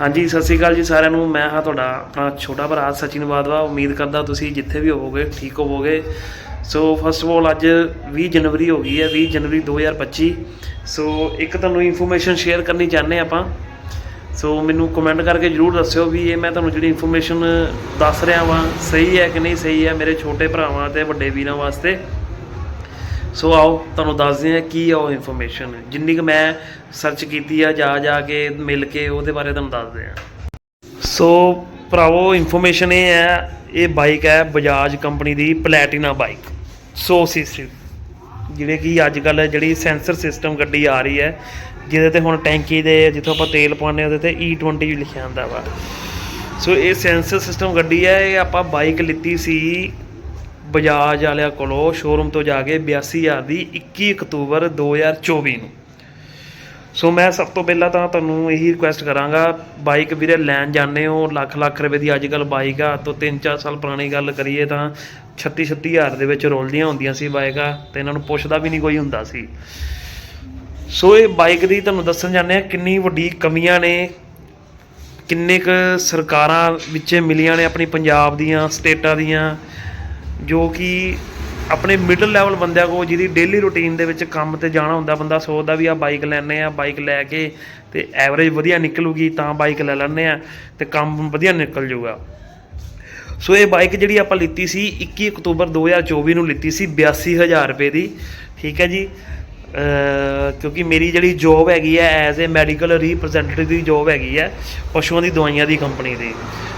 ਹਾਂਜੀ, ਸਤਿ ਸ਼੍ਰੀ ਅਕਾਲ ਜੀ ਸਾਰਿਆਂ ਨੂੰ। ਮੈਂ ਹਾਂ ਤੁਹਾਡਾ ਆਪਣਾ ਛੋਟਾ ਭਰਾ ਸਚਿਨ ਬਾਦਵਾ। ਉਮੀਦ ਕਰਦਾ ਤੁਸੀਂ ਜਿੱਥੇ ਵੀ ਹੋਵੋਗੇ, ਠੀਕ ਹੋਵੋਗੇ। ਸੋ ਫਸਟ ਆਫ ਆਲ ਅੱਜ 20 ਜਨਵਰੀ ਹੋ ਗਈ ਹੈ 20 ਜਨਵਰੀ 2025 ਸੋ ਇੱਕ ਤੁਹਾਨੂੰ ਇਨਫੋਰਮੇਸ਼ਨ ਸ਼ੇਅਰ ਕਰਨੀ ਚਾਹੁੰਦੇ ਆਪਾਂ। ਸੋ ਮੈਨੂੰ ਕਮੈਂਟ ਕਰਕੇ ਜਰੂਰ ਦੱਸਿਓ ਵੀ ਇਹ ਮੈਂ ਤੁਹਾਨੂੰ ਜਿਹੜੀ ਇਨਫੋਰਮੇਸ਼ਨ ਦੱਸ ਰਿਹਾ ਵਾਂ, ਸਹੀ ਹੈ ਕਿ ਨਹੀਂ ਸਹੀ ਹੈ ਮੇਰੇ ਛੋਟੇ ਭਰਾਵਾਂ ਤੇ ਵੱਡੇ ਵੀਰਾਂ ਵਾਸਤੇ। ਸੋ ਆਓ, ਤੁਹਾਨੂੰ ਦੱਸਦੇ ਹਾਂ ਕੀ ਆ ਉਹ ਇਨਫੋਰਮੇਸ਼ਨ ਜਿੰਨੀ ਕੁ ਮੈਂ ਸਰਚ ਕੀਤੀ ਆ, ਜਾ ਜਾ ਕੇ, ਮਿਲ ਕੇ, ਉਹਦੇ ਬਾਰੇ ਤੁਹਾਨੂੰ ਦੱਸਦੇ ਹਾਂ। ਸੋ ਭਰਾਵੋ ਇਨਫੋਰਮੇਸ਼ਨ ਇਹ ਹੈ, ਇਹ ਬਾਈਕ ਹੈ ਬਜਾਜ ਕੰਪਨੀ ਦੀ ਪਲੈਟੀਨਾ ਬਾਈਕ 100 ਸੀਸੀ ਜਿਹੜੇ ਕਿ ਅੱਜ ਕੱਲ ਜਿਹੜੀ ਸੈਂਸਰ ਸਿਸਟਮ ਗੱਡੀ ਆ ਰਹੀ ਹੈ, ਜਿਹਦੇ ਤੇ ਹੁਣ ਟੈਂਕੀ ਦੇ, ਜਿੱਥੋਂ ਆਪਾਂ ਤੇਲ ਪਾਉਂਦੇ ਉਹਦੇ ਤੇ E20 ਲਿਖਿਆ ਹੁੰਦਾ ਵਾ। ਸੋ ਇਹ ਸੈਂਸਰ ਸਿਸਟਮ ਗੱਡੀ ਹੈ, ਇਹ ਆਪਾਂ ਬਾਈਕ ਲਿੱਤੀ ਸੀ ਬਜਾਜ ਵਾਲਿਆਂ ਕੋਲੋਂ ਸ਼ੋਰੂਮ ਤੋਂ ਜਾ ਕੇ 82000 ਦੀ 21 ਅਕਤੂਬਰ 2024 ਨੂੰ। ਸੋ ਮੈਂ ਸਭ ਤੋਂ ਪਹਿਲਾਂ ਤਾਂ ਤੁਹਾਨੂੰ ਇਹੀ ਰਿਕੁਐਸਟ ਕਰਾਂਗਾ ਬਾਈਕ ਵੀਰੇ ਲੈਣ ਜਾਂਦੇ ਹੋ, ਲੱਖ ਲੱਖ ਰੁਪਏ ਦੀ ਅੱਜ ਕੱਲ ਬਾਈਕ ਆ, ਤੋਂ 3-4 ਸਾਲ ਪੁਰਾਣੀ ਗੱਲ ਕਰੀਏ ਤਾਂ 36 36000 ਦੇ ਵਿੱਚ ਰੋਲਦੀਆਂ ਹੁੰਦੀਆਂ ਸੀ ਬਾਈਕਾਂ ਤੇ ਇਹਨਾਂ ਨੂੰ ਪੁੱਛਦਾ ਵੀ ਨਹੀਂ ਕੋਈ ਹੁੰਦਾ ਸੀ। ਸੋ ਇਹ ਬਾਈਕ ਦੀ ਤੁਹਾਨੂੰ ਦੱਸਣ ਜਾਂਦੇ ਆ ਕਿੰਨੀ ਵੱਡੀ ਕਮੀਆਂ ਨੇ, ਕਿੰਨੇ ਕ ਸਰਕਾਰਾਂ ਵਿੱਚ ਮਿਲੀਆਂ ਨੇ ਆਪਣੀ ਪੰਜਾਬ ਦੀਆਂ, ਸਟੇਟਾਂ ਦੀਆਂ ਜੋ ਕਿ ਆਪਣੇ ਮਿਡਲ ਲੈਵਲ ਬੰਦਿਆਂ ਕੋ ਜਿਹਦੀ ਡੇਲੀ ਰੁਟੀਨ ਦੇ ਵਿੱਚ ਕੰਮ ਤੇ ਜਾਣਾ ਹੁੰਦਾ, ਬੰਦਾ ਸੋਚਦਾ ਵੀ ਆ ਬਾਈਕ ਲੈਣੇ ਆ ਬਾਈਕ ਲੈ ਕੇ ਤੇ ਐਵਰੇਜ ਵਧੀਆ ਨਿਕਲੂਗੀ ਤਾਂ ਬਾਈਕ ਲੈ ਲੈਣੇ ਆ ਤੇ ਕੰਮ ਵਧੀਆ ਨਿਕਲ ਜਾਊਗਾ। ਸੋ ਇਹ ਬਾਈਕ ਜਿਹੜੀ ਆਪਾਂ ਲਿੱਤੀ ਸੀ 21 ਅਕਤੂਬਰ 2024 ਨੂੰ ਲਿੱਤੀ ਸੀ 82000 ਰੁਪਏ ਦੀ, ਠੀਕ ਹੈ ਜੀ। ਕਿਉਂਕਿ ਮੇਰੀ ਜਿਹੜੀ ਜੋਬ ਹੈਗੀ ਹੈ ਐਜ਼ ਅ ਮੈਡੀਕਲ ਰਿਪਰੈਜ਼ੈਂਟੇਟਿਵ ਦੀ ਜੋਬ ਹੈਗੀ ਹੈ ਪਸ਼ੂਆਂ ਦੀ ਦਵਾਈਆਂ ਦੀ ਕੰਪਨੀ ਦੀ।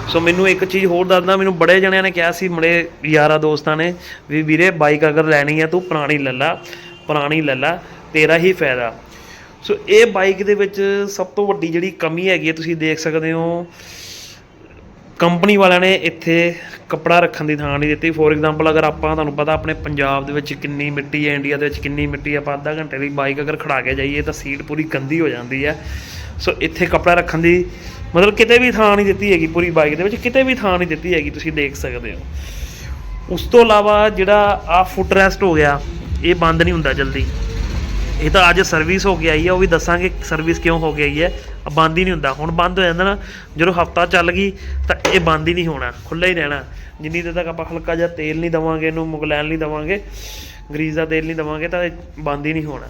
ਸੋ ਮੈਨੂੰ ਇੱਕ ਚੀਜ਼ ਹੋਰ ਦੱਸਦਾ, ਮੈਨੂੰ ਬੜੇ ਜਣਿਆਂ ਨੇ ਕਿਹਾ ਸੀ, ਬੜੇ ਯਾਰਾ ਦੋਸਤਾਂ ਨੇ ਵੀ ਵੀਰੇ ਬਾਈਕ ਅਗਰ ਲੈਣੀ ਹੈ ਤੂੰ ਪੁਰਾਣੀ ਲੈ ਲਾ, ਪੁਰਾਣੀ ਲੈ ਲਾ, ਤੇਰਾ ਹੀ ਫਾਇਦਾ। ਸੋ ਇਹ ਬਾਈਕ ਦੇ ਵਿੱਚ ਸਭ ਤੋਂ ਵੱਡੀ ਜਿਹੜੀ ਕਮੀ ਹੈਗੀ ਹੈ, ਤੁਸੀਂ ਦੇਖ ਸਕਦੇ ਹੋ ਕੰਪਨੀ ਵਾਲਿਆਂ ਨੇ ਇੱਥੇ ਕੱਪੜਾ ਰੱਖਣ ਦੀ ਥਾਂ ਨਹੀਂ ਦਿੱਤੀ। ਫੋਰ ਐਗਜ਼ਾਮਪਲ ਅਗਰ ਆਪਾਂ, ਤੁਹਾਨੂੰ ਪਤਾ ਆਪਣੇ ਪੰਜਾਬ ਦੇ ਵਿੱਚ ਕਿੰਨੀ ਮਿੱਟੀ ਹੈ ਇੰਡੀਆ ਦੇ ਵਿੱਚ ਕਿੰਨੀ ਮਿੱਟੀ ਹੈ, ਆਪਾਂ ਅੱਧਾ ਘੰਟੇ ਲਈ ਬਾਈਕ ਅਗਰ ਖੜਾ ਕੇ ਜਾਈਏ ਤਾਂ ਸੀਟ ਪੂਰੀ ਗੰਦੀ ਹੋ ਜਾਂਦੀ ਹੈ। ਸੋ ਇੱਥੇ ਕੱਪੜਾ ਰੱਖਣ ਦੀ ਮਤਲਬ ਕਿਤੇ ਵੀ ਥਾਂ ਨਹੀਂ ਦਿੱਤੀ ਹੈਗੀ ਪੂਰੀ ਬਾਈਕ ਦੇ ਵਿੱਚ, ਕਿਤੇ ਵੀ ਥਾਂ ਨਹੀਂ ਦਿੱਤੀ ਹੈਗੀ, ਤੁਸੀਂ ਦੇਖ ਸਕਦੇ ਹੋ। ਉਸ ਤੋਂ ਇਲਾਵਾ ਜਿਹੜਾ ਆ ਫੁੱਟ ਰੈਸਟ ਹੋ ਗਿਆ, ਇਹ ਬੰਦ ਨਹੀਂ ਹੁੰਦਾ ਜਲਦੀ। ਇਹ ਤਾਂ ਅੱਜ ਸਰਵਿਸ ਹੋ ਕੇ ਆਈ ਹੈ ਉਹ ਵੀ ਦੱਸਾਂਗੇ ਸਰਵਿਸ ਕਿਉਂ ਹੋ ਗਈ ਹੈ। ਬੰਦ ਹੀ ਨਹੀਂ ਹੁੰਦਾ। ਹੁਣ ਬੰਦ ਹੋ ਜਾਂਦਾ ਨਾ, ਜਦੋਂ ਹਫਤਾ ਚੱਲ ਗਈ, ਤਾਂ ਇਹ ਬੰਦ ਹੀ ਨਹੀਂ ਹੋਣਾ ਖੁੱਲਾ ਹੀ ਰਹਿਣਾ। ਜਿੰਨੀ ਦੇਰ ਤੱਕ ਆਪਾਂ ਹਲਕਾ ਜਿਹਾ ਤੇਲ ਨਹੀਂ ਦਵਾਂਗੇ, ਇਹਨੂੰ ਮੁਗਲੈਨ ਨਹੀਂ ਦਵਾਂਗੇ, ਗਰੀਸ ਦਾ ਤੇਲ ਨਹੀਂ ਦਵਾਂਗੇ, ਤਾਂ ਇਹ ਬੰਦ ਹੀ ਨਹੀਂ ਹੋਣਾ।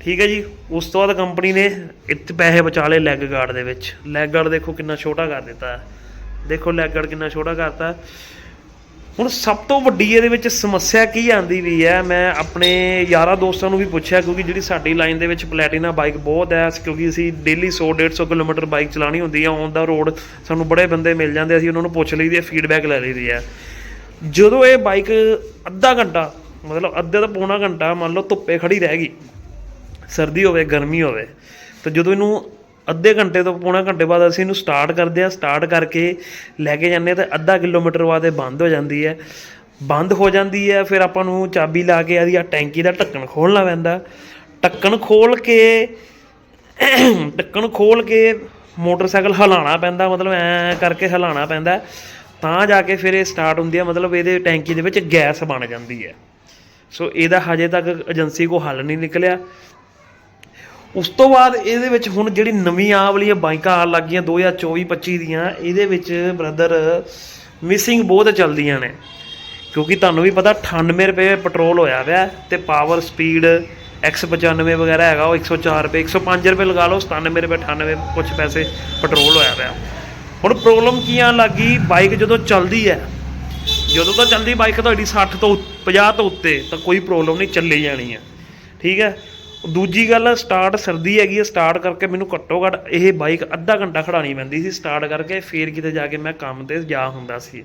ਠੀਕ ਹੈ ਜੀ, ਉਸ ਤੋਂ ਬਾਅਦ ਕੰਪਨੀ ਨੇ ਇੱਥੇ ਪੈਸੇ ਬਚਾ ਲਏ ਲੈਗ ਗਾਰਡ ਦੇ ਵਿੱਚ। ਲੈਗ ਗਾਰਡ ਦੇਖੋ ਕਿੰਨਾ ਛੋਟਾ ਕਰ ਦਿੱਤਾ। ਦੇਖੋ ਲੈਗ ਗਾਰਡ ਕਿੰਨਾ ਛੋਟਾ ਕਰਤਾ। ਹੁਣ ਸਭ ਤੋਂ ਵੱਡੀ ਇਹਦੇ ਵਿੱਚ ਸਮੱਸਿਆ ਕੀ ਆਂਦੀ ਵੀ ਹੈ? ਮੈਂ ਆਪਣੇ ਯਾਰਾਂ ਦੋਸਤਾਂ ਨੂੰ ਵੀ ਪੁੱਛਿਆ, ਕਿਉਂਕਿ ਜਿਹੜੀ ਸਾਡੀ ਲਾਈਨ ਦੇ ਵਿੱਚ ਪਲੈਟੀਨਾ ਬਾਈਕ ਬਹੁਤ ਹੈ ਕਿਉਂਕਿ ਅਸੀਂ ਡੇਲੀ 100 150 ਕਿਲੋਮੀਟਰ ਬਾਈਕ ਚਲਾਣੀ ਹੁੰਦੀ ਹੈ ਔਨ ਦਾ ਰੋਡ ਸਾਨੂੰ ਬੜੇ ਬੰਦੇ ਮਿਲ ਜਾਂਦੇ ਅਸੀਂ ਉਹਨਾਂ ਨੂੰ ਪੁੱਛ ਲਈਦੀ ਹੈ ਫੀਡਬੈਕ ਲੈ ਲਈਦੀ ਹੈ। ਜਦੋਂ ਇਹ ਬਾਈਕ ਅੱਧਾ ਘੰਟਾ, ਮਤਲਬ ਅੱਧੇ ਤੋਂ ਪੌਣਾ ਘੰਟਾ ਮੰਨ ਲਓ ਧੁੱਪੇ ਖੜੀ ਰਹਿ ਗਈ, ਸਰਦੀ ਹੋਵੇ, ਗਰਮੀ ਹੋਵੇ, ਤਾਂ ਜਦੋਂ ਇਹਨੂੰ ਅੱਧੇ ਘੰਟੇ ਤੋਂ ਪੌਣਾ ਘੰਟੇ ਬਾਅਦ ਅਸੀਂ ਇਹਨੂੰ ਸਟਾਰਟ ਕਰਦੇ ਆ ਸਟਾਰਟ ਕਰਕੇ ਲੈ ਕੇ ਜਾਂਦੇ ਹਾਂ ਤਾਂ ਅੱਧਾ ਕਿਲੋਮੀਟਰ ਬਾਅਦ ਇਹ ਬੰਦ ਹੋ ਜਾਂਦੀ ਹੈ। ਬੰਦ ਹੋ ਜਾਂਦੀ ਹੈ, ਫਿਰ ਆਪਾਂ ਨੂੰ ਚਾਬੀ ਲਾ ਕੇ ਇਹਦੀ ਆ ਟੈਂਕੀ ਦਾ ਢੱਕਣ ਖੋਲਣਾ ਪੈਂਦਾ। ਢੱਕਣ ਖੋਲ ਕੇ, ਢੱਕਣ ਖੋਲ ਕੇ ਮੋਟਰਸਾਈਕਲ ਹਿਲਾਉਣਾ ਪੈਂਦਾ, ਮਤਲਬ ਐ ਕਰਕੇ ਹਿਲਾਉਣਾ ਪੈਂਦਾ। ਤਾਂ ਜਾ ਕੇ ਫਿਰ ਇਹ ਸਟਾਰਟ ਹੁੰਦੀ ਹੈ, ਮਤਲਬ ਇਹਦੇ ਟੈਂਕੀ ਦੇ ਵਿੱਚ ਗੈਸ ਬਣ ਜਾਂਦੀ ਹੈ। ਸੋ ਇਹਦਾ ਹਜੇ ਤੱਕ ਏਜੰਸੀ ਕੋ ਹੱਲ ਨਹੀਂ ਨਿਕਲਿਆ। ਉਸ ਤੋਂ ਬਾਅਦ ਇਹਦੇ ਵਿੱਚ ਹੁਣ ਜਿਹੜੀ ਨਵੀਂ ਆ ਵਾਲੀਆਂ ਬਾਈਕਾਂ ਆਉਣ ਲੱਗ ਗਈਆਂ 2024 25 ਦੀਆਂ, ਇਹਦੇ ਵਿੱਚ ਬ੍ਰਦਰ ਮਿਸਿੰਗ ਬਹੁਤ ਚੱਲਦੀਆਂ ਨੇ। ਕਿਉਂਕਿ ਤੁਹਾਨੂੰ ਵੀ ਪਤਾ 98 ਰੁਪਏ ਪੈਟਰੋਲ ਹੋਇਆ ਪਿਆ ਤੇ ਪਾਵਰ ਸਪੀਡ X95 ਵਗੈਰਾ ਹੈਗਾ, ਉਹ 104 ਰੁਪਏ 105 ਰੁਪਏ ਲਗਾ ਲਓ 97 ਰੁਪਏ 98 ਕੁਝ ਪੈਸੇ ਪੈਟਰੋਲ ਹੋਇਆ ਪਿਆ। ਹੁਣ ਪ੍ਰੋਬਲਮ ਕੀ ਆਉਣ ਲੱਗੀ ਬਾਈਕ ਜਦੋਂ ਚੱਲਦੀ ਹੈ, ਜਦੋਂ ਤਾਂ ਚੱਲਦੀ ਬਾਈਕ ਤੁਹਾਡੀ 60 ਤੋਂ 50 ਤੋਂ ਉੱਤੇ, ਤਾਂ ਕੋਈ ਪ੍ਰੋਬਲਮ ਨਹੀਂ, ਚੱਲੀ ਜਾਣੀ ਹੈ। ਠੀਕ ਹੈ? ਦੂਜੀ ਗੱਲ ਸਟਾਰਟ ਸਰਦੀ ਹੈਗੀ ਹੈ ਸਟਾਰਟ ਕਰਕੇ ਮੈਨੂੰ ਘੱਟੋ ਘੱਟ ਇਹ ਬਾਈਕ ਅੱਧਾ ਘੰਟਾ ਖੜਾਣੀ ਪੈਂਦੀ ਸੀ। ਸਟਾਰਟ ਕਰਕੇ ਫੇਰ ਕਿਤੇ ਜਾ ਕੇ ਮੈਂ ਕੰਮ ਤੇ ਜਾ ਹੁੰਦਾ ਸੀ।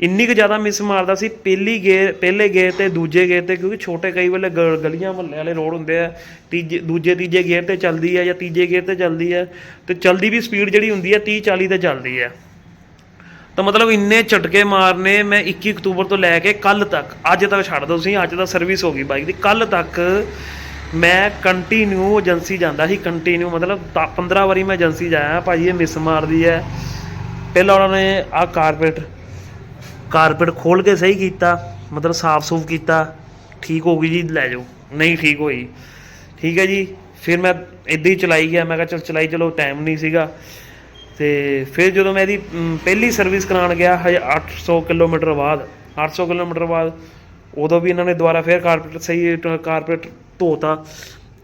ਇੰਨੀ ਕੁ ਜ਼ਿਆਦਾ ਮਿਸ ਮਾਰਦਾ ਸੀ, ਪਹਿਲੀ ਗੇਅਰ, ਪਹਿਲੇ ਗੇਅਰ ਤੇ ਦੂਜੇ ਗੇਅਰ ਤੇ, ਕਿਉਂਕਿ ਛੋਟੇ ਕਈ ਵੇਲੇ ਗ- ਗਲੀਆਂ ਮਹੱਲੇ ਵਾਲੇ ਰੋਡ ਹੁੰਦੇ ਆ, ਤੀਜੇ, ਦੂਜੇ, ਤੀਜੇ ਗੇਅਰ ਤੇ ਚੱਲਦੀ ਹੈ ਜਾਂ ਤੀਜੇ ਗੇਅਰ ਤੇ ਚੱਲਦੀ ਹੈ ਤੇ ਚੱਲਦੀ ਵੀ ਸਪੀਡ ਜਿਹੜੀ ਹੁੰਦੀ ਹੈ 30 40 ਤੇ ਚੱਲਦੀ ਹੈ ਤਾਂ ਮਤਲਬ ਇੰਨੇ ਝਟਕੇ ਮਾਰਨੇ ਮੈਂ 21 ਅਕਤੂਬਰ ਤੋਂ ਲੈ ਕੇ ਕੱਲ ਤੱਕ, ਅੱਜ ਤੱਕ ਛੱਡ ਦੋ ਤੁਸੀਂ, ਅੱਜ ਤਾਂ ਸਰਵਿਸ ਹੋ ਗਈ ਬਾਈਕ ਦੀ ਕੱਲ ਤੱਕ ਮੈਂ ਕੰਟੀਨਿਊ ਏਜੰਸੀ ਜਾਂਦਾ ਸੀ ਕੰਟੀਨਿਊ ਮਤਲਬ ਤਾਂ 15 ਵਾਰੀ ਮੈਂ ਏਜੰਸੀ ਜਾਇਆ ਭਾਜੀ ਇਹ ਮਿਸ ਮਾਰਦੀ ਹੈ। ਪਹਿਲਾਂ ਉਹਨਾਂ ਨੇ ਆਹ ਕਾਰਪੇਟ ਕਾਰਪੇਟ ਖੋਲ ਕੇ ਸਹੀ ਕੀਤਾ, ਮਤਲਬ ਸਾਫ਼ ਸੂਫ ਕੀਤਾ, ਠੀਕ ਹੋ ਗਈ ਜੀ, ਲੈ ਜਾਓ, ਨਹੀਂ ਠੀਕ ਹੋਈ। ਠੀਕ ਹੈ ਜੀ, ਫਿਰ ਮੈਂ ਇਦਾਂ ਹੀ ਚਲਾਈ ਗਿਆ, ਮੈਂ ਕਿਹਾ ਚਲ ਚਲਾਈ, ਚਲੋ ਟਾਈਮ ਨਹੀਂ ਸੀਗਾ। ਤੇ ਫਿਰ ਜਦੋਂ ਮੈਂ ਇਹਦੀ ਪਹਿਲੀ ਸਰਵਿਸ ਕਰਾਉਣ ਗਿਆ, ਹਜੇ 800 ਕਿਲੋਮੀਟਰ ਬਾਅਦ 800 ਕਿਲੋਮੀਟਰ ਬਾਅਦ, ਉਦੋਂ ਵੀ ਇਹਨਾਂ ਨੇ ਦੁਬਾਰਾ ਫਿਰ ਕਾਰਪੇਟ ਸਹੀ ਕਾਰਪੇਟ ਧੋਤਾ,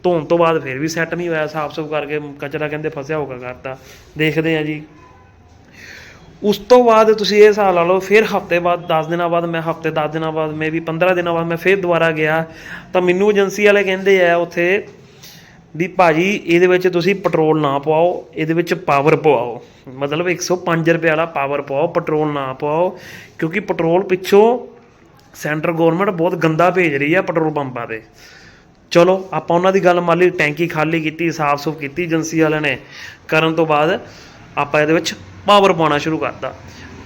ਧੋਣ ਤੋਂ ਬਾਅਦ ਫਿਰ ਵੀ ਸੈੱਟ ਨਹੀਂ ਹੋਇਆ ਸਾਫ਼ ਸੁਫ ਕਰਕੇ ਕਚਰਾ ਕਹਿੰਦੇ ਫਸਿਆ ਹੋਗਾ ਕਰਤਾ ਦੇਖਦੇ ਆ ਜੀ। ਉਸ ਤੋਂ ਬਾਅਦ ਤੁਸੀਂ ਇਹ ਹਿਸਾਬ ਲਾ ਲਓ, ਫਿਰ ਹਫ਼ਤੇ ਬਾਅਦ 10 ਦਿਨਾਂ ਬਾਅਦ, ਮੈਂ ਹਫ਼ਤੇ 10 ਦਿਨਾਂ ਬਾਅਦ, ਮੈਂ ਵੀ 15 ਦਿਨਾਂ ਬਾਅਦ ਮੈਂ ਫਿਰ ਦੁਬਾਰਾ ਗਿਆ। ਤਾਂ ਮੈਨੂੰ ਏਜੰਸੀ ਵਾਲੇ ਕਹਿੰਦੇ ਆ ਉੱਥੇ ਵੀ ਭਾਜੀ, ਇਹਦੇ ਵਿੱਚ ਤੁਸੀਂ ਪੈਟਰੋਲ ਨਾ ਪਾਓ ਇਹਦੇ ਵਿੱਚ ਪਾਵਰ ਪਵਾਓ। ਮਤਲਬ 105 ਰੁਪਏ ਵਾਲਾ ਪਾਵਰ ਪਾਓ ਪੈਟਰੋਲ ਨਾ ਪਾਓ ਕਿਉਂਕਿ ਪੈਟਰੋਲ ਪਿੱਛੋਂ ਸੈਂਟਰ ਗਵਰਨਮੈਂਟ ਬਹੁਤ ਗੰਦਾ ਭੇਜ ਰਹੀ ਆ ਪੈਟਰੋਲ ਪੰਪਾਂ ਤੇ। ਚਲੋ, ਆਪਾਂ ਉਹਨਾਂ ਦੀ ਗੱਲ ਮੰਨ ਲਈ, ਟੈਂਕੀ ਖਾਲੀ ਕੀਤੀ ਸਾਫ਼ ਸੁਫ ਕੀਤੀ ਏਜੰਸੀ ਵਾਲਿਆਂ ਨੇ। ਕਰਨ ਤੋਂ ਬਾਅਦ ਆਪਾਂ ਇਹਦੇ ਵਿੱਚ ਪਾਵਰ ਪਾਉਣਾ ਸ਼ੁਰੂ ਕਰਤਾ।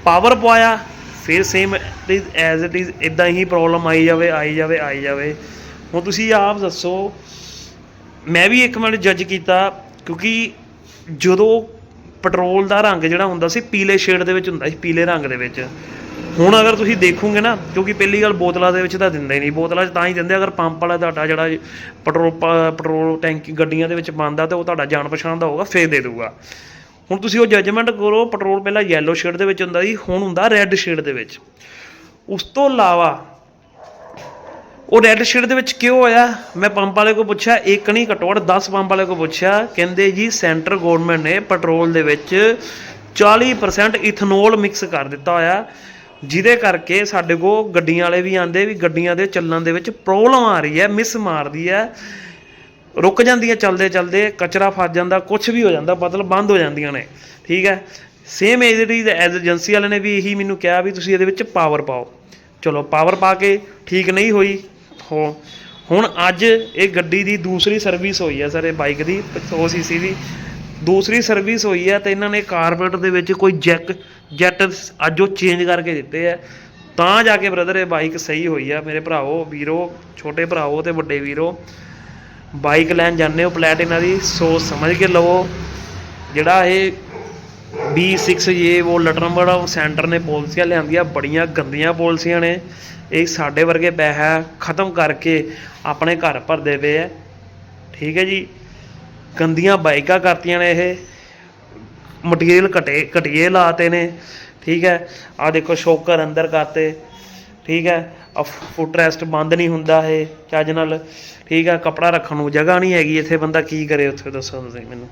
ਪਾਵਰ ਪਵਾਇਆ ਫਿਰ ਸੇਮ ਐਜ਼ ਇਟ ਇਜ਼ ਇਦਾਂ ਹੀ ਪ੍ਰੋਬਲਮ ਆਈ ਜਾਵੇ ਆਈ ਜਾਵੇ ਆਈ ਜਾਵੇ। ਹੁਣ ਤੁਸੀਂ ਆਪ ਦੱਸੋ, ਮੈਂ ਵੀ ਇੱਕ ਮਿੰਟ ਜੱਜ ਕੀਤਾ, ਕਿਉਂਕਿ ਜਦੋਂ ਪੈਟਰੋਲ ਦਾ ਰੰਗ ਜਿਹੜਾ ਹੁੰਦਾ ਸੀ, ਪੀਲੇ ਸ਼ੇਡ ਦੇ ਵਿੱਚ ਹੁੰਦਾ ਸੀ, ਪੀਲੇ ਰੰਗ ਦੇ ਵਿੱਚ। ਹੁਣ ਅਗਰ ਤੁਸੀਂ ਦੇਖੋਗੇ ਨਾ, ਕਿਉਂਕਿ ਪਹਿਲੀ ਗੱਲ ਬੋਤਲਾਂ ਦੇ ਵਿੱਚ ਤਾਂ ਦਿੰਦੇ ਹੀ ਨਹੀਂ, ਬੋਤਲਾਂ 'ਚ ਤਾਂ ਹੀ ਦਿੰਦੇ ਅਗਰ ਪੰਪ ਵਾਲਾ ਤੁਹਾਡਾ ਜਿਹੜਾ ਪੈਟਰੋਲ ਪ- ਪੈਟਰੋਲ ਟੈਂਕੀ ਗੱਡੀਆਂ ਦੇ ਵਿੱਚ ਪਾਉਂਦਾ ਤੇ ਉਹ ਤੁਹਾਡਾ ਜਾਣ ਪਛਾਣ ਦਾ ਹੋਊਗਾ, ਫੇਰ ਦੇ ਦੂਗਾ ਹੁਣ ਤੁਸੀਂ ਉਹ ਜੱਜਮੈਂਟ ਕਰੋ, ਪੈਟਰੋਲ ਪਹਿਲਾਂ ਯੈਲੋ ਸ਼ੇਡ ਦੇ ਵਿੱਚ ਹੁੰਦਾ ਸੀ, ਹੁਣ ਹੁੰਦਾ ਰੈੱਡ ਸ਼ੇਡ ਦੇ ਵਿੱਚ। ਉਸ ਤੋਂ ਇਲਾਵਾ, ਉਹ ਰੈੱਡ ਸ਼ੇਡ ਦੇ ਵਿੱਚ ਕਿਉਂ ਹੋਇਆ? ਮੈਂ ਪੰਪ ਵਾਲੇ ਕੋਲ ਪੁੱਛਿਆ, ਇੱਕ ਨਹੀਂ, ਘੱਟੋ ਘੱਟ 10 ਪੰਪ ਵਾਲੇ ਕੋਲ ਪੁੱਛਿਆ। ਕਹਿੰਦੇ ਜੀ ਸੈਂਟਰ ਗਵਰਨਮੈਂਟ ਨੇ ਪੈਟਰੋਲ ਦੇ ਵਿੱਚ 40% ਇਥਨੋਲ ਮਿਕਸ ਕਰ ਦਿੱਤਾ ਹੋਇਆ। ਜਿਹਦੇ ਕਰਕੇ ਸਾਡੇ ਕੋਲ ਗੱਡੀਆਂ ਵਾਲੇ ਵੀ ਆਂਦੇ ਵੀ ਗੱਡੀਆਂ ਦੇ ਚੱਲਣ ਦੇ ਵਿੱਚ ਪ੍ਰੋਬਲਮ ਆ ਰਹੀ ਹੈ ਮਿਸ ਮਾਰਦੀ ਹੈ। ਰੁਕ ਜਾਂਦੀਆਂ ਚੱਲਦੇ ਚਲਦੇ, ਕਚਰਾ ਫਸ ਜਾਂਦਾ ਕੁਝ ਵੀ ਹੋ ਜਾਂਦਾ ਮਤਲਬ ਬੰਦ ਹੋ ਜਾਂਦੀਆਂ ਨੇ। ਠੀਕ ਹੈ? ਸੇਮ ਐਜ਼ ਇਟ ਏਜੰਸੀ ਵਾਲੇ ਨੇ ਵੀ ਇਹੀ ਮੈਨੂੰ ਕਿਹਾ ਵੀ ਤੁਸੀਂ ਇਹਦੇ ਵਿੱਚ ਪਾਵਰ ਪਾਓ। ਚਲੋ ਪਾਵਰ ਪਾ ਕੇ ਠੀਕ ਨਹੀਂ ਹੋਈ, ਹੋ। ਹੁਣ ਅੱਜ ਇਹ ਗੱਡੀ ਦੀ ਦੂਸਰੀ ਸਰਵਿਸ ਹੋਈ ਹੈ ਸਰ, ਇਹ ਬਾਈਕ ਦੀ 100 ਸੀਸੀ ਦੀ ਦੂਸਰੀ ਸਰਵਿਸ ਹੋਈ ਹੈ ਤੇ ਇਹਨਾਂ ਨੇ ਕਾਰਬੋਰੇਟਰ ਦੇ ਵਿੱਚ ਕੋਈ ਜੈਕ ਜੈਟ ਅੱਜ ਉਹ ਚੇਂਜ ਕਰਕੇ ਦਿੱਤੇ ਆ। ਤਾਂ ਜਾ ਕੇ ਬ੍ਰਦਰ ਇਹ ਬਾਈਕ ਸਹੀ ਹੋਈ ਆ। ਮੇਰੇ ਭਰਾਵੋ, ਵੀਰੋ, ਛੋਟੇ ਭਰਾਵੋ ਤੇ ਵੱਡੇ ਵੀਰੋ ਬਾਈਕ ਲੈਣ ਜਾਂਦੇ ਹੋ ਪਲੈਟ ਇਹਨਾਂ ਦੀ ਸੋਚ ਸਮਝ ਕੇ ਲਵੋ, ਜਿਹੜਾ ਇਹ B6 ਇਹ ਉਹ ਲਟਰਮਬੜ ਸੈਂਟਰ ਨੇ ਪਾਲਿਸੀਆਂ ਲਿਆਂਦੀਆਂ, ਬੜੀਆਂ ਗੰਦੀਆਂ ਪਾਲਿਸੀਆਂ ਨੇ। ਇਹ ਸਾਡੇ ਵਰਗੇ ਪੈਸਾ ਖਤਮ ਕਰਕੇ ਆਪਣੇ ਘਰ ਭਰਦੇ ਪਏ ਆ। ਠੀਕ ਹੈ ਜੀ। ਗੰਦੀਆਂ ਬਾਈਕਾਂ ਕਰਤੀਆਂ ਨੇ ਇਹ। ਮਟੀਰੀਅਲ ਘਟੇ, ਘਟੀਏ ਲਾਤੇ ਨੇ, ਠੀਕ ਹੈ। ਆ ਦੇਖੋ ਸ਼ੋਕਰ ਅੰਦਰ ਕਰਤੇ, ਠੀਕ ਹੈ। ਆ ਫੁੱਟ ਰੈਸਟ ਬੰਦ ਨਹੀਂ ਹੁੰਦਾ ਇਹ ਚੱਜ ਨਾਲ, ਠੀਕ ਹੈ। ਕਪੜਾ ਰੱਖਣ ਨੂੰ ਜਗ੍ਹਾ ਨਹੀਂ ਹੈਗੀ ਇੱਥੇ, ਬੰਦਾ ਕੀ ਕਰੇ ਉੱਥੇ ਦੱਸੋ ਤੁਸੀਂ ਮੈਨੂੰ।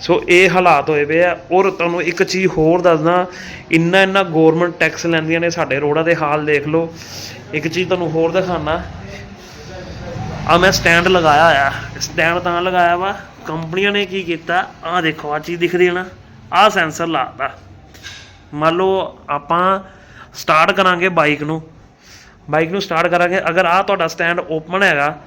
ਸੋ ਇਹ ਹਾਲਾਤ ਹੋਏ ਪਏ ਆ। ਔਰ ਤੁਹਾਨੂੰ ਇੱਕ ਚੀਜ਼ ਹੋਰ ਦੱਸਦਾ, ਇੰਨਾ ਇੰਨਾ ਗਵਰਨਮੈਂਟ ਟੈਕਸ ਲੈਂਦੀਆਂ ਨੇ ਸਾਡੇ ਰੋਡਾਂ ਦੇ ਹਾਲ ਦੇਖ ਲਓ। ਇੱਕ ਚੀਜ਼ ਤੁਹਾਨੂੰ ਹੋਰ ਦਿਖਾਣਾ ਆ ਮੈਂ ਸਟੈਂਡ ਲਗਾਇਆ ਹੋਇਆ। ਸਟੈਂਡ ਤਾਂ ਲਗਾਇਆ ਵਾ। ਕੰਪਨੀਆਂ ਨੇ ਕੀ ਕੀਤਾ? ਆ ਦੇਖੋ ਆ ਚੀਜ਼ ਦਿਖਦੀ ਹੈ ਨਾ। ਆ ਸੈਂਸਰ ਲਾਤਾ। ਮੰਨ ਲਓ ਆਪਾਂ ਸਟਾਰਟ ਕਰਾਂਗੇ ਬਾਈਕ ਨੂੰ। ਬਾਈਕ ਨੂੰ ਸਟਾਰਟ ਕਰਾਂਗੇ। ਅਗਰ ਆ ਤੁਹਾਡਾ ਸਟੈਂਡ ਓਪਨ ਹੈਗਾ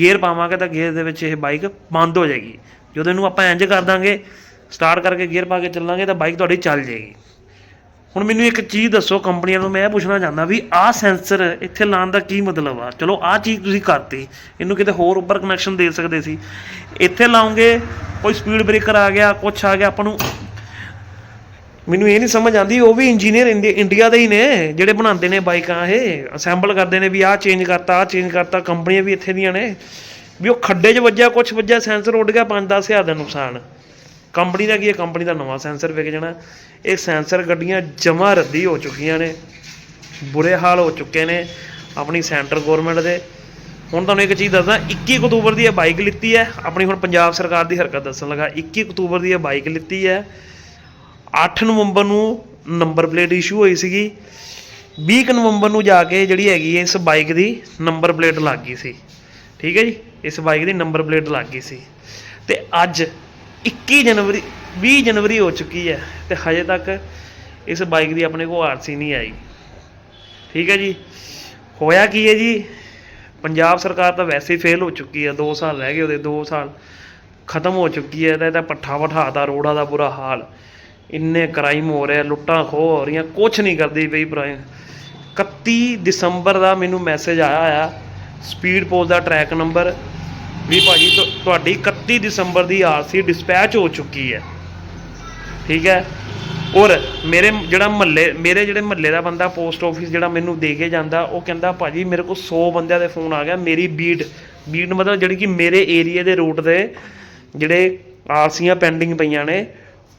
ਗੇਅਰ ਪਾਵਾਂਗੇ ਤਾਂ ਗੇਅਰ ਦੇ ਵਿੱਚ ਇਹ ਬਾਈਕ ਬੰਦ ਹੋ ਜਾਏਗੀ। ਜਦੋਂ ਇਹਨੂੰ ਆਪਾਂ ਇੰਜ ਕਰ ਦਾਂਗੇ ਸਟਾਰਟ ਕਰਕੇ ਗੇਅਰ ਪਾ ਕੇ ਚੱਲਾਂਗੇ ਤਾਂ ਬਾਈਕ ਤੁਹਾਡੀ ਚੱਲ ਜਾਏਗੀ। ਹੁਣ ਮੈਨੂੰ ਇੱਕ ਚੀਜ਼ ਦੱਸੋ ਕੰਪਨੀਆਂ ਨੂੰ, ਮੈਂ ਇਹ ਪੁੱਛਣਾ ਚਾਹੁੰਦਾ ਵੀ ਆਹ ਸੈਂਸਰ ਇੱਥੇ ਲਾਉਣ ਦਾ ਕੀ ਮਤਲਬ ਆ? ਚਲੋ, ਆਹ ਚੀਜ਼ ਤੁਸੀਂ ਕਰਤੀ, ਇਹਨੂੰ ਕਿਤੇ ਹੋਰ ਉੱਪਰ ਕਨੈਕਸ਼ਨ ਦੇ ਸਕਦੇ ਸੀ। ਇੱਥੇ ਲਾਉਂਗੇ, ਕੋਈ ਸਪੀਡ ਬ੍ਰੇਕਰ ਆ ਗਿਆ, ਕੁਛ ਆ ਗਿਆ, ਆਪਾਂ ਨੂੰ ਮੈਨੂੰ ਇਹ ਨਹੀਂ ਸਮਝ ਆਉਂਦੀ, ਉਹ ਵੀ ਇੰਜੀਨੀਅਰ ਇੰਡੀਆ ਦੇ ਹੀ ਨੇ, ਜਿਹੜੇ ਬਣਾਉਂਦੇ ਨੇ ਬਾਈਕਾਂ ਇਹ ਅਸੈਂਬਲ ਕਰਦੇ ਨੇ ਵੀ ਆਹ ਚੇਂਜ ਕਰਤਾ, ਆਹ ਚੇਂਜ ਕਰਤਾ, ਕੰਪਨੀਆਂ ਵੀ ਇੱਥੇ ਦੀਆਂ ਨੇ, ਵੀ ਉਹ ਖੱਡੇ 'ਚ ਵੱਜਿਆ, ਕੁਛ ਵੱਜਿਆ ਸੈਂਸਰ ਉੱਡ ਗਿਆ 5-10 ਹਜ਼ਾਰ ਦਾ ਨੁਕਸਾਨ। ਕੰਪਨੀ ਦਾ ਕੀ ਹੈ? ਕੰਪਨੀ ਦਾ ਨਵਾਂ ਸੈਂਸਰ ਵਿਕ ਜਾਣਾ। ਇਹ ਸੈਂਸਰ ਗੱਡੀਆਂ ਜਮਾ ਰੱਦੀ ਹੋ ਚੁੱਕੀਆਂ ਨੇ। ਬੁਰੇ ਹਾਲ ਹੋ ਚੁੱਕੇ ਨੇ ਆਪਣੀ ਸੈਂਟਰ ਗਵਰਨਮੈਂਟ ਦੇ। ਹੁਣ ਤੁਹਾਨੂੰ ਇੱਕ ਚੀਜ਼ ਦੱਸਦਾ 21 ਅਕਤੂਬਰ ਦੀ ਇਹ ਬਾਈਕ ਲਿੱਤੀ ਹੈ। ਆਪਣੀ ਹੁਣ ਪੰਜਾਬ ਸਰਕਾਰ ਦੀ ਹਰਕਤ ਦੱਸਣ ਲੱਗਾ 21 ਅਕਤੂਬਰ ਦੀ ਇਹ ਬਾਈਕ ਲਿੱਤੀ ਹੈ। 8 ਨਵੰਬਰ ਨੂੰ ਨੰਬਰ ਪਲੇਟ ਇਸ਼ੂ ਹੋਈ ਸੀਗੀ। 20 ਕੁ ਨਵੰਬਰ ਨੂੰ ਜਾ ਕੇ ਜਿਹੜੀ ਹੈਗੀ ਹੈ, ਇਸ ਬਾਈਕ ਦੀ ਨੰਬਰ ਪਲੇਟ ਲੱਗ ਗਈ ਸੀ। ਠੀਕ ਹੈ ਜੀ? ਇਸ ਬਾਈਕ ਦੀ ਨੰਬਰ ਪਲੇਟ ਲੱਗ ਗਈ ਸੀ। ਤੇ ਅੱਜ 21 ਜਨਵਰੀ 20 ਜਨਵਰੀ ਹੋ ਚੁੱਕੀ ਹੈ ਤੇ ਹਜੇ ਤੱਕ ਇਸ ਬਾਈਕ ਦੀ ਆਪਣੇ ਕੋਲ ਆਰਸੀ ਨਹੀਂ ਆਈ। ਠੀਕ ਹੈ ਜੀ? ਹੋਇਆ ਕੀ ਹੈ ਜੀ? ਪੰਜਾਬ ਸਰਕਾਰ ਤਾਂ ਵੈਸੇ ਫੇਲ ਹੋ ਚੁੱਕੀ ਹੈ 2 ਸਾਲ ਰਹਿ ਗਏ ਉਹਦੇ 2 ਸਾਲ ਖਤਮ ਹੋ ਚੁੱਕੀ ਹੈ ਤਾਂ ਇਹਦਾ ਪੱਠਾ ਵਠਾਤਾ ਰੋਡਾਂ ਦਾ ਬੁਰਾ ਹਾਲ। ਇੰਨੇ ਕ੍ਰਾਈਮ ਹੋ ਰਹੇ, ਲੁੱਟਾਂ ਖੋਹ ਹੋ ਰਹੀਆਂ ਕੁਝ ਨਹੀਂ ਕਰਦੀ ਪਈ ਪ੍ਰਾਈਮ 31 ਦਸੰਬਰ ਦਾ ਮੈਨੂੰ ਮੈਸੇਜ ਆਇਆ ਆ ਸਪੀਡ ਪੋਸਟ ਦਾ ਟਰੈਕ ਨੰਬਰ ਵੀ ਭਾਜੀ ਤੁ- ਤੁਹਾਡੀ 31 ਦਸੰਬਰ ਦੀ ਆਰਸੀ ਡਿਸਪੈਚ ਹੋ ਚੁੱਕੀ ਹੈ। ਠੀਕ ਹੈ? ਔਰ ਮੇਰੇ ਜਿਹੜਾ ਮਹੱਲੇ, ਮੇਰੇ ਜਿਹੜੇ ਮਹੱਲੇ ਦਾ ਬੰਦਾ ਪੋਸਟ ਆਫਿਸ ਜਿਹੜਾ ਮੈਨੂੰ ਦੇ ਕੇ ਜਾਂਦਾ, ਉਹ ਕਹਿੰਦਾ, ਭਾਜੀ, ਮੇਰੇ ਕੋਲ 100 ਬੰਦਿਆਂ ਦੇ ਫੋਨ ਆ ਗਿਆ, ਮੇਰੀ ਬੀਟ ਬੀਟ ਮਤਲਬ ਜਿਹੜੀ ਕਿ ਮੇਰੇ ਏਰੀਆ ਦੇ ਰੂਟ ਦੇ ਜਿਹੜੇ ਆਰਸੀਆਂ ਪੈਂਡਿੰਗ ਪਈਆਂ ਨੇ,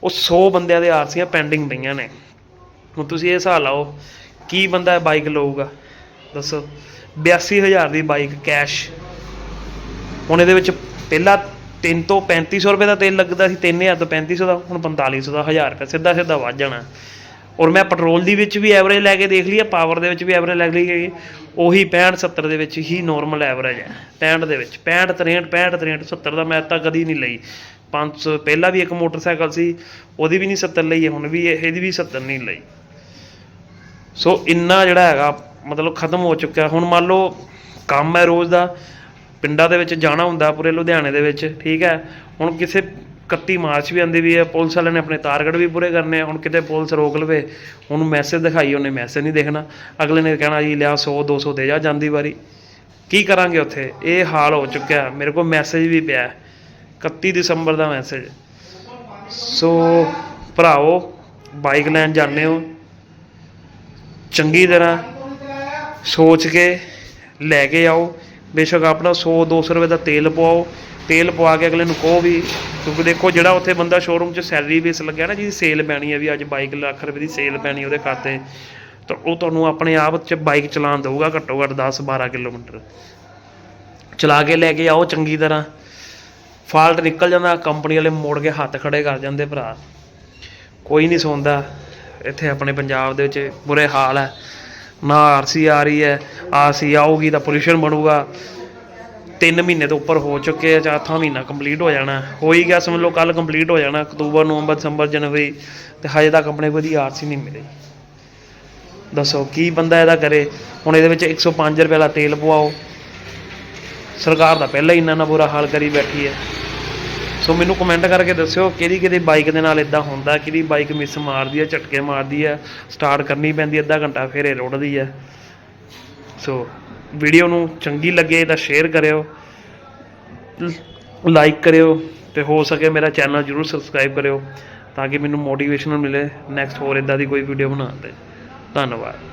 ਉਹ 100 ਬੰਦਿਆਂ ਦੇ ਆਰਸੀਆਂ ਪੈਂਡਿੰਗ ਪਈਆਂ ਨੇ। ਹੁਣ ਤੁਸੀਂ ਇਹ ਹਿਸਾਬ ਲਾਓ, ਕੀ ਬੰਦਾ ਬਾਈਕ ਲਊਗਾ? ਦੱਸੋ। 82000 ਦੀ ਬਾਈਕ ਕੈਸ਼। ਹੁਣ ਇਹਦੇ ਵਿੱਚ ਪਹਿਲਾਂ 3 ਤੋਂ 3500 ਰੁਪਏ ਦਾ ਤੇਲ ਲੱਗਦਾ ਸੀ 3000 ਤੋਂ 3500 ਦਾ, ਹੁਣ 4500 ਦਾ 1000 ਰੁਪਏ, ਸਿੱਧਾ ਸਿੱਧਾ ਵੱਧ ਜਾਣਾ। ਔਰ ਮੈਂ ਪੈਟਰੋਲ ਦੀ ਵਿੱਚ ਵੀ ਐਵਰੇਜ ਲੈ ਕੇ ਦੇਖ ਲਈ ਹੈ ਪਾਵਰ ਦੇ ਵਿੱਚ ਵੀ ਐਵਰੇਜ ਲੈ ਲਈ ਹੈਗੀ ਉਹੀ 65 70 ਦੇ ਵਿੱਚ ਹੀ ਨਾਰਮਲ ਐਵਰੇਜ ਹੈ 65 ਦੇ ਵਿੱਚ 65 63 65 63 70 ਦਾ ਮੈਂ ਤਾਂ ਕਦੀ ਨਹੀਂ ਲਈ। 500 ਪਹਿਲਾਂ ਵੀ ਇੱਕ ਮੋਟਰਸਾਈਕਲ ਸੀ, ਉਹਦੀ ਵੀ ਨਹੀਂ 70 ਲਈ ਹੁਣ ਵੀ ਇਹਦੀ ਵੀ 70 ਨਹੀਂ ਲਈ। ਸੋ ਇੰਨਾ ਜਿਹੜਾ ਹੈਗਾ, ਮਤਲਬ ਖਤਮ ਹੋ ਚੁੱਕਿਆ। ਹੁਣ ਮੰਨ ਲਓ ਕੰਮ ਹੈ ਰੋਜ਼ ਦਾ ਪਿੰਡਾਂ ਦੇ ਵਿੱਚ ਜਾਣਾ ਹੁੰਦਾ ਪੂਰੇ ਲੁਧਿਆਣੇ ਦੇ ਵਿੱਚ, ਠੀਕ ਹੈ। ਹੁਣ ਕਿਸੇ 31 ਮਾਰਚ ਵੀ ਆਉਂਦੀ ਵੀ ਹੈ, ਪੁਲਿਸ ਵਾਲਿਆਂ ਨੇ ਆਪਣੇ ਟਾਰਗੇਟ ਵੀ ਪੂਰੇ ਕਰਨੇ ਆ, ਹੁਣ ਕਿਤੇ ਪੁਲਿਸ ਰੋਕ ਲਵੇ ਉਹਨੂੰ ਮੈਸੇਜ ਦਿਖਾਈ, ਉਹਨੇ ਮੈਸੇਜ ਨਹੀਂ ਦੇਖਣਾ। ਅਗਲੇ ਨੇ ਕਹਿਣਾ ਜੀ, ਲਿਆ 100 200 ਦੇ ਜਾ ਜਾਂਦੀ ਵਾਰੀ। ਕੀ ਕਰਾਂਗੇ ਉੱਥੇ? ਇਹ ਹਾਲ ਹੋ ਚੁੱਕਿਆ ਮੇਰੇ ਕੋਲ ਮੈਸੇਜ ਵੀ ਪਿਆ ਹੈ। 31 ਦਸੰਬਰ ਦਾ ਮੈਸੇਜ। ਸੋ ਭਰਾਓ ਬਾਈਕ ਲੈਣ ਜਾਂਦੇ ਹੋ। ਚੰਗੀ ਤਰ੍ਹਾਂ ਸੋਚ ਕੇ ਲੈ ਕੇ ਆਓ। ਬੇਸ਼ੱਕ ਆਪਣਾ 100 200 ਰੁਪਏ ਦਾ ਤੇਲ ਪਵਾਓ, ਤੇਲ ਪਵਾ ਕੇ ਅਗਲੇ ਨੂੰ ਕਹੋ ਵੀ, ਕਿਉਂਕਿ ਦੇਖੋ ਜਿਹੜਾ ਉੱਥੇ ਬੰਦਾ ਸ਼ੋਰੂਮ 'ਚ ਸੈਲਰੀ ਬੇਸ ਲੱਗਿਆ ਨਾ ਜਿਹਦੀ ਸੇਲ ਪੈਣੀ ਹੈ ਵੀ ਅੱਜ ਬਾਈਕ ਲੱਖ ਰੁਪਏ ਦੀ ਸੇਲ ਪੈਣੀ ਉਹਦੇ ਖਾਤੇ, ਤਾਂ ਉਹ ਤੁਹਾਨੂੰ ਆਪਣੇ ਆਪ 'ਚ ਬਾਈਕ ਚਲਾਉਣ ਦਊਗਾ ਘੱਟੋ ਘੱਟ 10 12 ਕਿਲੋਮੀਟਰ। ਚਲਾ ਕੇ ਲੈ ਕੇ ਆਓ ਚੰਗੀ ਤਰ੍ਹਾਂ। ਫਾਲਟ ਨਿਕਲ ਜਾਂਦਾ, ਕੰਪਨੀ ਵਾਲੇ ਮੋੜ ਕੇ ਹੱਥ ਖੜੇ ਕਰ ਜਾਂਦੇ ਭਰਾ। ਕੋਈ ਨਹੀਂ ਸੌਂਦਾ। ਇੱਥੇ ਆਪਣੇ ਪੰਜਾਬ ਦੇ ਵਿੱਚ ਬੁਰੇ ਹਾਲ ਹੈ। ਨਾ ਆਰਸੀ ਆ ਰਹੀ ਹੈ। ਆਰਸੀ ਆਊਗੀ ਤਾਂ ਪੋਲੂਸ਼ਨ ਬਣੂਗਾ। ਤਿੰਨ ਮਹੀਨੇ ਤੋਂ ਉੱਪਰ ਹੋ ਚੁੱਕੇ ਆ ਚੌਥਾ ਮਹੀਨਾ ਕੰਪਲੀਟ ਹੋ ਜਾਣਾ। ਹੋ ਹੀ ਗਿਆ ਸਮਝ ਲਓ ਕੱਲ ਕੰਪਲੀਟ ਹੋ ਜਾਣਾ, ਅਕਤੂਬਰ, ਨਵੰਬਰ, ਦਸੰਬਰ, ਜਨਵਰੀ, ਤੇ ਹਜੇ ਤੱਕ ਆਪਣੇ ਕੋਈ ਦੀ ਆਰਸੀ ਨਹੀਂ ਮਿਲੀ। ਦੱਸੋ, ਕੀ ਬੰਦਾ ਇਹਦਾ ਕਰੇ? ਹੁਣ ਇਹਦੇ ਵਿੱਚ 105 ਰੁਪਏ ਦਾ ਤੇਲ ਪਵਾਓ। ਸਰਕਾਰ ਦਾ ਪਹਿਲਾਂ ਹੀ ਇੰਨਾ ਨਾ ਬੁਰਾ ਹਾਲ ਕਰੀ ਬੈਠੀ ਹੈ। ਸੋ ਮੈਨੂੰ ਕਮੈਂਟ ਕਰਕੇ ਦੱਸਿਓ ਕਿਹਦੀ ਕਿਹਦੀ ਬਾਈਕ ਦੇ ਨਾਲ ਇਦਾਂ ਹੁੰਦਾ ਕਿਹਦੀ ਬਾਈਕ ਮਿਸ ਮਾਰਦੀ ਹੈ, ਝਟਕੇ ਮਾਰਦੀ ਹੈ ਸਟਾਰਟ ਕਰਨੀ ਪੈਂਦੀ ਅੱਧਾ ਘੰਟਾ ਫਿਰ ਇਹ ਰੁੜਦੀ ਹੈ। ਸੋ ਵੀਡੀਓ ਨੂੰ ਚੰਗੀ ਲੱਗੇ ਤਾਂ ਸ਼ੇਅਰ ਕਰਿਓ ਲਾਈਕ ਕਰਿਓ ਤੇ ਹੋ ਸਕੇ ਮੇਰਾ ਚੈਨਲ ਜਰੂਰ ਸਬਸਕ੍ਰਾਈਬ ਕਰਿਓ ਤਾਂ ਕਿ ਮੈਨੂੰ ਮੋਟੀਵੇਸ਼ਨ ਮਿਲੇ ਨੈਕਸਟ ਹੋਰ ਇਦਾਂ ਦੀ ਕੋਈ ਵੀਡੀਓ ਬਣਾਉਣ ਤੇ। ਧੰਨਵਾਦ।